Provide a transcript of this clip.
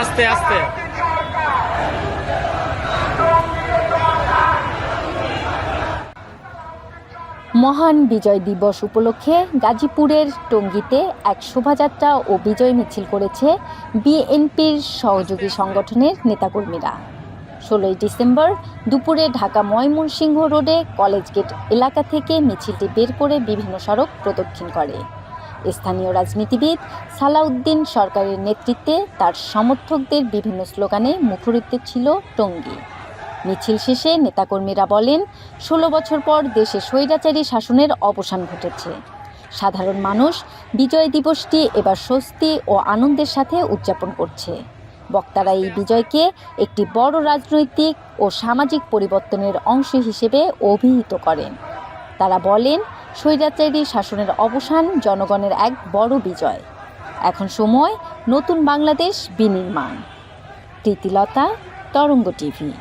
আস্তে আস্তে। মহান বিজয় দিবস উপলক্ষে গাজীপুরের টঙ্গীতে এক শোভাযাত্রা ও বিজয় মিছিল করেছে বিএনপির সহযোগী সংগঠনের নেতাকর্মীরা। ষোলোই ডিসেম্বর দুপুরে ঢাকা ময়মনসিংহ রোডে কলেজ গেট এলাকা থেকে মিছিলটি বের করে বিভিন্ন সড়ক প্রদক্ষিণ করে। স্থানীয় রাজনীতিবিদ সালাউদ্দিন সরকারের নেতৃত্বে তার সমর্থকদের বিভিন্ন স্লোগানে মুখরিত ছিল টঙ্গী। মিছিল শেষে নেতাকর্মীরা বলেন, ষোলো বছর পর দেশে স্বৈরাচারী শাসনের অবসান ঘটেছে। সাধারণ মানুষ বিজয় দিবসটি এবার স্বস্তি ও আনন্দের সাথে উদযাপন করছে। বক্তারা এই বিজয়কে একটি বড় রাজনৈতিক ও সামাজিক পরিবর্তনের অংশ হিসেবে অভিহিত করেন। তারা বলেন স্বৈরাচারী শাসনের অবসান জনগণের এক বড় বিজয়। এখন সময় নতুন বাংলাদেশ বিনির্মাণ। প্রীতিলতা, তরঙ্গ টিভি।